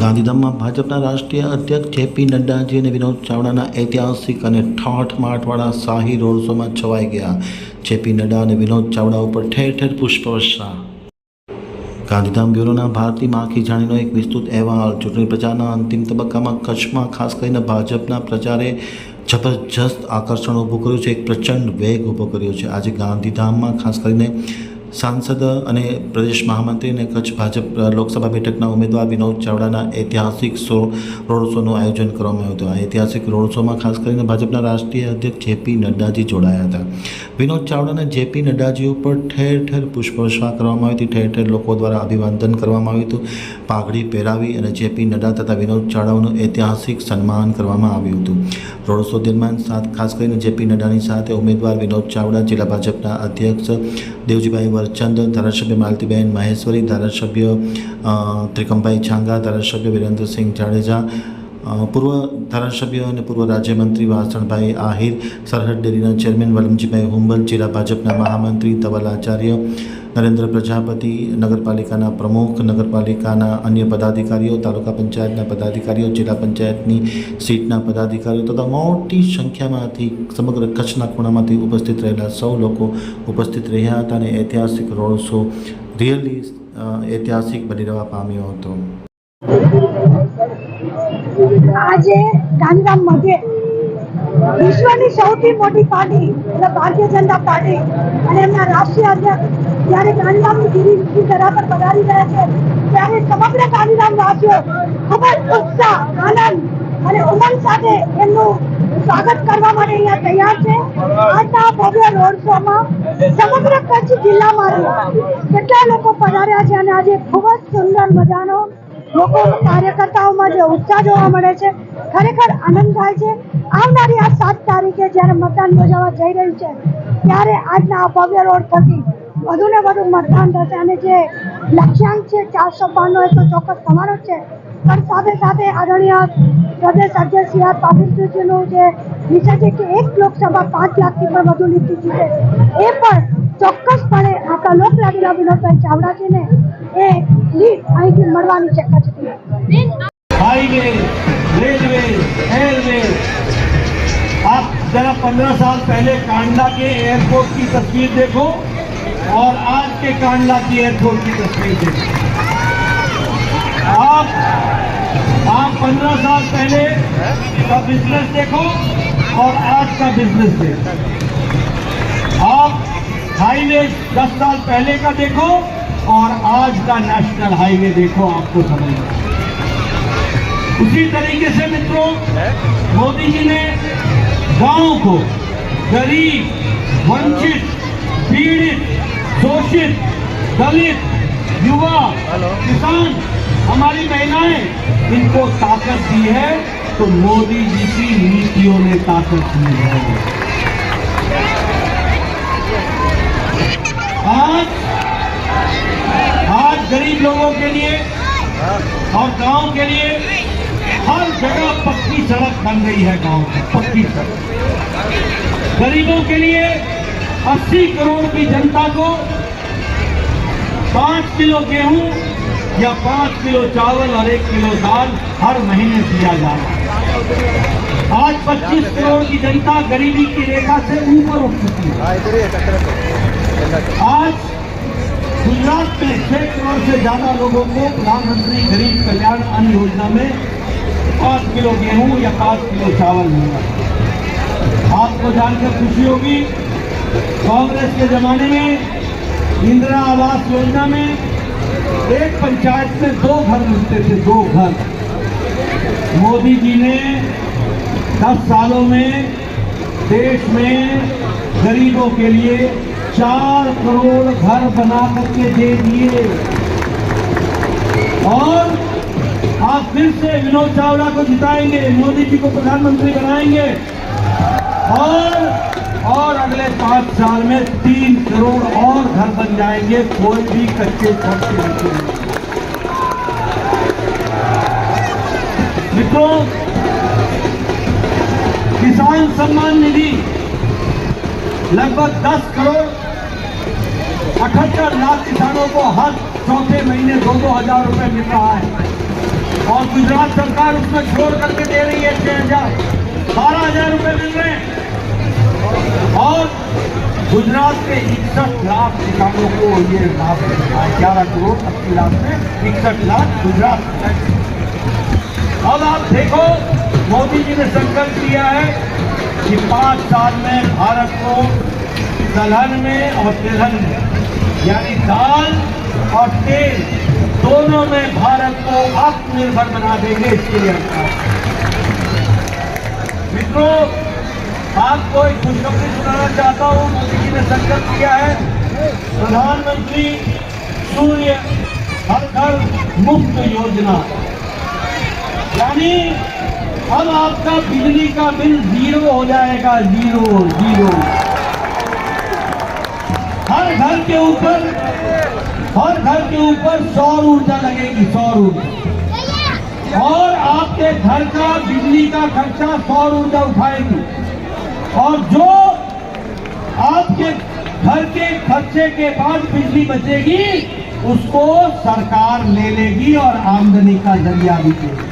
ગાંધીધામમાં ભાજપના રાષ્ટ્રીય અધ્યક્ષ જેપી નડ્ડાજી અને વિનોદ ચાવડાના ઐતિહાસિક અને ઠાઠ માઠવાળા શાહી રોડ શોમાં છવાઈ ગયા. જેપી નડ્ડા અને વિનોદ ચાવડા ઉપર ઠેર ઠેર પુષ્પવર્ષા ગાંધીધામ બ્યુરોના ભારતી માખી જાણીનો એક વિસ્તૃત અહેવાલ, ચૂંટણી પ્રચારના અંતિમ તબક્કામાં કચ્છમાં ખાસ કરીને ભાજપના પ્રચારે જબરજસ્ત આકર્ષણ ઊભું કર્યું છે, એક પ્રચંડ વેગ ઊભો કર્યો છે. આજે ગાંધીધામમાં ખાસ કરીને સાંસદ અને પ્રદેશ મહામંત્રી અને કચ્છ ભાજપ લોકસભા બેઠકના ઉમેદવાર વિનોદ ચાવડાના ઐતિહાસિક રોડ શોનું આયોજન કરવામાં આવ્યું હતું. આ ઐતિહાસિક રોડ શોમાં ખાસ કરીને ભાજપના રાષ્ટ્રીય અધ્યક્ષ જેપી નડ્ડાજી જોડાયા હતા. વિનોદ ચાવડાને જેપી નડ્ડાજી ઉપર ઠેર ઠેર પુષ્પવર્ષા કરવામાં આવી હતી. ઠેર ઠેર લોકો દ્વારા અભિવાદન કરવામાં આવ્યું હતું. પાઘડી પહેરાવી અને જેપી નડ્ડા તથા વિનોદ ચાવડાનું ઐતિહાસિક સન્માન કરવામાં આવ્યું હતું. રોડ શો દરમિયાન સાથ ખાસ કરીને જેપી નડ્ડાની સાથે ઉમેદવાર વિનોદ ચાવડા, જિલ્લા ભાજપના અધ્યક્ષ દેવજીભાઈ વરચંદ ધારાસભ્ય માલતીબેન માહેશ્વરી, ધારાસભ્ય ત્રિકમભાઈ છાંગા, ધારાસભ્ય વિરેન્દ્રસિંહ જાડેજા પૂર્વ ધારાસભ્ય અને પૂર્વ રાજ્યમંત્રી વાસણભાઈ આહિર, સરહદ ડેરીના ચેરમેન વલમજીભાઈ હુંબલ, જિલ્લા ભાજપના મહામંત્રી ધવલ આચાર્ય નરેન્દ્ર પ્રજાપતિ, નગરપાલિકાના પ્રમુખ, નગરપાલિકાના અન્ય પદાધિકારીઓ, તાલુકા પંચાયતના પદાધિકારીઓ, જિલ્લા પંચાયતની સીટના પદાધિકારીઓ તથા મોટી સંખ્યામાંથી સમગ્ર કચ્છના ખૂણામાંથી ઉપસ્થિત રહેલા સૌ લોકો ઉપસ્થિત રહ્યા હતા અને ઐતિહાસિક રોડ શો રિયલી ઐતિહાસિક બની રહેવા પામ્યો હતો. આજે ગાંધીધામ મધ્યે વિશ્વની સૌથી મોટી પાર્ટી, એટલે ભારતીય જનતા પાર્ટી, અને એમના રાષ્ટ્રીય અધ્યક્ષ જ્યારે ગાંધીધામની ગીરી ધરા પર પધારી રહ્યા છે, ત્યારે સમગ્ર ગાંધીધામ વાસીઓ ખૂબ જ ઉત્સાહ, આનંદ અને ઉમંગ સાથે એમનું સ્વાગત કરવા માટે અહીંયા તૈયાર છે. આજના ભવ્ય રોડ શોમાં સમગ્ર કચ્છ જિલ્લામાંથી કેટલા લોકો પધાર્યા છે અને આજે ખૂબ જ સુંદર મજાનો લોકો કાર્યકર્તાઓમાં જે ઉત્સાહ જોવા મળે છે, ખરેખર આનંદ થાય છે. આવનારી આ સાત તારીખે જ્યારે મતદાન યોજાવા જઈ રહ્યું છે, ત્યારે આજના આ ભવ્ય રોડ થકી વધુ ને વધુ મતદાન થશે અને જે લક્ષ્યાંક છે ચારસો બારનો એ તો ચોક્કસ તમારો જ છે. પણ સાથે સાથે આદરણીય પ્રદેશ અધ્યક્ષ સી આર પાટીલજીનું જે વિષય છે કે એક લોકસભા પાંચ લાખથી પણ વધુ લીટી જીતે, એ પણ ચોક્કસપણે આપણા લોકલાડીલા વિનોદભાઈ ચાવડાજીને એ લીડ અહીંથી મળવાની છે કચ્છથી हाईवे रेलवे एयरवे आप जरा पंद्रह साल पहले कांडला के एयरपोर्ट की तस्वीर देखो और आज के कांडला की एयरपोर्ट की तस्वीर देखो आप आप पंद्रह साल पहले का बिजनेस देखो और आज का बिजनेस देखो आप हाईवे दस साल पहले का देखो और आज का नेशनल हाईवे देखो आपको समझ उसी तरीके से मित्रों, मोदी जी ने गाँव को गरीब, वंचित, पीड़ित, शोषित, दलित, युवा, किसान, हमारी महिलाएँ, इनको ताकत दी है तो मोदी जी की नीतियों ने ताकत दी है। आज आज गरीब लोगों के लिए और गाँव के लिए हर जगह पक्की सड़क बन गई है गाँव की पक्की सड़क। गरीबों के लिए 80 करोड़ की जनता को पाँच किलो गेहूँ या पाँच किलो चावल और एक किलो दाल हर महीने दिया जा रहा है। आज 25 करोड़ की जनता गरीबी की रेखा से ऊपर उठ चुकी है। आज गुजरात में छह करोड़ से ज़्यादा लोगों को प्रधानमंत्री गरीब कल्याण अन्न योजना में पाँच किलो गेहूँ या पाँच किलो चावल मिला आपको जानकर खुशी होगी, कांग्रेस के जमाने में, इंदिरा आवास योजना में एक पंचायत में दो घर मिलते थे, दो घर। मोदी जी ने दस सालों में देश में गरीबों के लिए चार करोड़ घर बना करके दे दिए और आप फिर से विनोद चावला को जिताएँगे, मोदी जी को प्रधानमंत्री बनाएँगे और और अगले पाँच साल में तीन करोड़ और घर बन जाएँगे, कोई भी कच्चे घर के नीचे नहीं। मित्रों, किसान सम्मान निधि लगभग 10 करोड़ अठहत्तर लाख किसानों को हर चौथे महीने दो दो हज़ार रुपए मिल रहा है। और गुजरात सरकार उसमें छोड़ करके दे रही है छह हज़ार। बारह हज़ार रुपए मिल रहे हैं। और गुजरात के इकसठ लाख किसानों को ये लाभ मिल रहा है। ग्यारह करोड़ अस्सी लाख में इकसठ लाख गुजरात। अब आप देखो, मोदी जी ने संकल्प लिया है कि पाँच साल में भारत को दलहन में और तिलहन में यानी दाल और तेल दोनों में भारत को आत्मनिर्भर बना देंगे इसके लिए। मित्रों आपको एक खुशखबरी सुनाना चाहता हूँ, मोदी जी ने संकल्प किया है, प्रधानमंत्री सूर्य हर घर मुफ़्त योजना यानी अब आपका बिजली का बिल ज़ीरो हो जाएगा, ज़ीरो ज़ीरो हर घर के ऊपर, हर घर के ऊपर सौर ऊर्जा लगेगी, सौर ऊर्जा। और आपके घर का, बिजली का खर्चा सौर ऊर्जा उठाएगी। और जो आपके घर के खर्चे के बाद बिजली बचेगी, उसको सरकार ले लेगी और आमदनी का ज़रिया भी देगी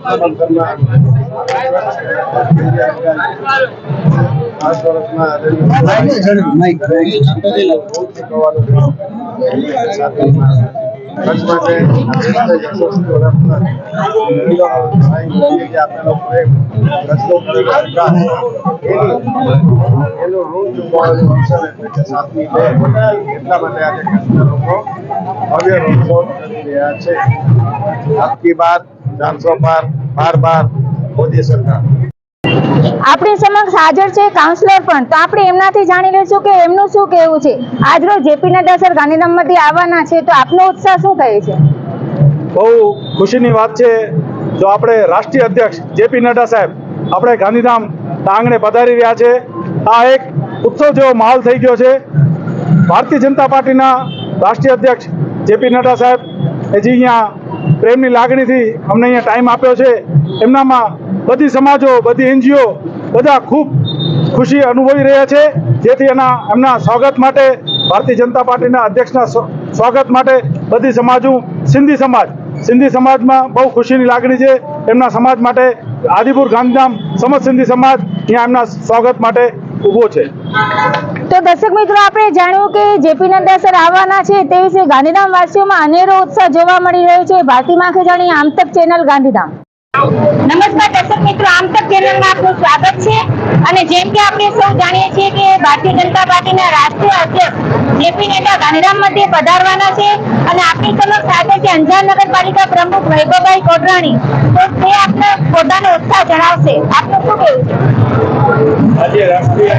આદરણીય વિનોદભાઈ ચાવડા પાંચ વર્ષમાં કચ્છ માટે એટલા માટે આજે કચ્છના લોકો ભવ્ય કરી રહ્યા છે આપકી બાત પાર મોદી સરકાર. આપણી સમક્ષ હાજર છે કાઉન્સિલર પણ. તો આપણે એમનાથી જાણી લઈશું કે એમનું શું કહેવું છે? આજરોજ જેપી નડ્ડા સર ગાંધીધામમાંથી આવવાના છે તો આપનો ઉત્સાહ શું કહે છે? બહુ ખુશીની વાત છે. જો આપણે રાષ્ટ્રીય અધ્યક્ષ જેપી નડ્ડા સાહેબ આપણે ગાંધીધામ આંગણે પધારી રહ્યા છે આ એક ઉત્સવ જેવો માહોલ થઈ ગયો છે. ભારતીય જનતા પાર્ટીના રાષ્ટ્રીય અધ્યક્ષ જેપી નડ્ડા સાહેબ એ જે અહીંયા પ્રેમની લાગણીથી અમને અહીંયા ટાઈમ આપ્યો છે. એમનામાં બધી સમાજો, બધી એનજીઓ બધા ખૂબ ખુશી અનુભવી રહ્યા છે. જેથી એના, એમના સ્વાગત માટે, ભારતીય જનતા પાર્ટીના અધ્યક્ષના સ્વાગત માટે બધી સમાજો, સિંધી સમાજ, સિંધી સમાજમાં બહુ ખુશીની લાગણી છે. એમના સમાજ માટે આદિપુર ગાંધીધામ સમસ્ત સિંધી સમાજ અહીંયા એમના સ્વાગત માટે ઊભો છે. તો દર્શક મિત્રો, આપણે જાણ્યું કે જેપી નડ્ડા સર આવવાના છે તે વિશે ગાંધીધામ વાસીઓમાં અનેરો ઉત્સાહ જોવા મળી રહ્યો છે. ભારતી માખેજાણી આમતક ચેનલ ગાંધીધામ. નમસ્કાર દર્શક મિત્રો, આમતક ચેનલમાં આપનું સ્વાગત છે. અને જેમ કે આપણે સૌ જાણીએ છીએ કે ભારતીય જનતા પાર્ટીના રાષ્ટ્રીય અધ્યક્ષ જેપી નડ્ડા ગાંધીધામ મધ્યે પધારવાના છે. અને આપણી સમક્ષ હાજર છે અંજાર નગરપાલિકા પ્રમુખ વૈભવભાઈ કોટરાણી. તો તે આપને પોતાનો ઉત્સાહ જણાવશે. આપનું શું કહેવું છે? આજે રાષ્ટ્રીય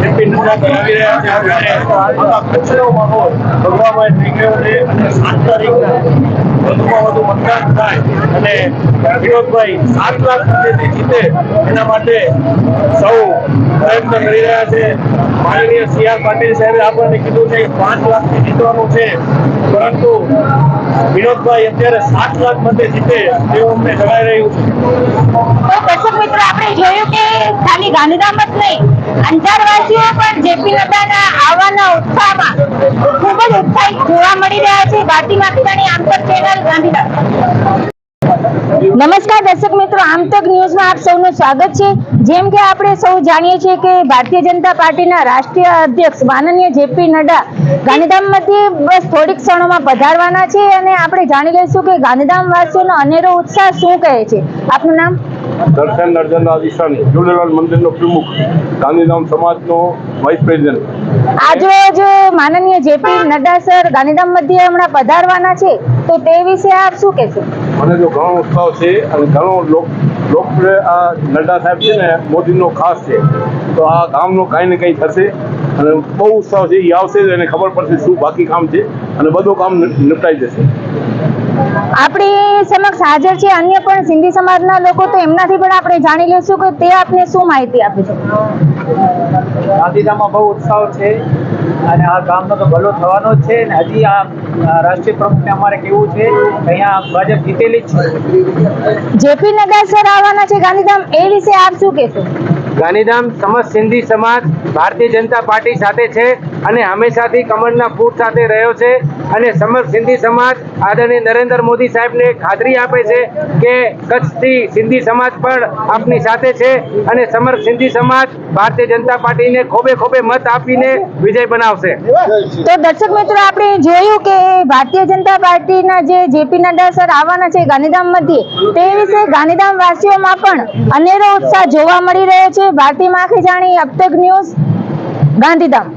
જેપી નડ્ડા પર આવી ભગવામય થઈ ગયો છે અને સાત વધુમાં વધુ મતદાન થાય અને વિનોદભાઈ સાત લાખ જીતે એના માટે સૌ પ્રયત્ન કરી રહ્યા છે માનનીય સી આર પાટીલ સાહેબે આપણને કીધું છે કે પાંચ લાખથી જીતવાનું છે. પરંતુ વિનોદભાઈ અત્યારે સાત લાખ મતે જીતે તેવું અમને જણાઈ રહ્યું છે. તો દર્શક મિત્રો, આપણે જોયું કે ખાલી ગાંધીધામ જ નહીં, અંજારવાસીઓ પણ જેપી નડ્ડાના આવવાના ઉત્સાહમાં ખૂબ જ ઉત્સાહિત જોવા મળી રહ્યા છે. ભારતી માતાની આંતર ચેનલ ગાંધીધામ. નમસ્કાર દર્શક મિત્રો આમતક ન્યૂઝમાં આપ સૌનું સ્વાગત છે. જેમ કે આપણે સૌ જાણીએ છીએ કે ભારતીય જનતા પાર્ટીના રાષ્ટ્રીય અધ્યક્ષ માનનીય જેપી નડ્ડા ગાંધીધામ મધ્યે બસ થોડીક ક્ષણોમાં પધારવાના છે અને આપણે જાણી લઈશું કે ગાંધીધામ વાસીઓનો અનેરો ઉત્સાહ શું કહે છે. આપનું નામ? દર્શન નરજનદાસ ઈશાની ઝૂલેલાલ મંદિરનો પ્રમુખ ગાંધીધામ સમાજનો વાઇસ પ્રેસિડેન્ટ આજરોજ માનનીય જેપી નડ્ડા સર ગાંધીધામ મધ્ય હમણાં પધારવાના છે તો તે વિશે આપ શું કહેશો? મને તો ઘણો ઉત્સાહ છે અને ઘણો લોક લોકપ્રિય આ નડ્ડા સાહેબ છે ને મોદીનો ખાસ છે. તો આ કામનો કાંઈ ને કંઈ થશે અને બહુ ઉત્સાહ છે એ આવશે એને ખબર પડશે શું બાકી કામ છે અને બધું કામ નિપ- નિપટાઈ જશે. આપણી સમક્ષ હાજર છે અન્ય પણ સિંધી સમાજના લોકો તો એમનાથી પણ આપણે જાણી લઈશું કે તે આપને શું માહિતી આપે છે. ગાંધીધામમાં બહુ ઉત્સાહ છે અને આ ગામનો તો ભલો થવાનો જ છે ને હજી આ રાષ્ટ્રીય પ્રમુખને અમારે કેવું છે અહીંયા ભાજપ જીતેલી જ છે. જેપી નડ્ડા સર આવવાના છે ગાંધીધામ એ વિશે આપ શું કહેશો? ગાંધીધામ સમસ્ત સિંધી સમાજ ભારતીય જનતા પાર્ટી સાથે છે અને હંમેશાથી કમળના ફૂટ સાથે રહ્યો છે અને સમસ્ત સિંધી સમાજ આદરણીય નરેન્દ્ર મોદી સાહેબને ખાતરી આપે છે કે કચ્છથી સિંધી સમાજ પણ આપની સાથે છે અને સમર્થ સિંધી સમાજ ભારતીય જનતા પાર્ટીને ખોબે ખોબે મત આપીને વિજય બનાવશે. તો દર્શક મિત્રો, આપણે જોયું કે ભારતીય જનતા પાર્ટીના જે જેપી નડ્ડા સર આવવાના છે ગાંધીધામ મધ્યે, તે વિશે ગાંધીધામ વાસીઓમાં પણ અનેરો ઉત્સાહ જોવા મળી રહ્યો છે. ભારતી માખીજાણી અબતક ન્યૂઝ ગાંધીધામ.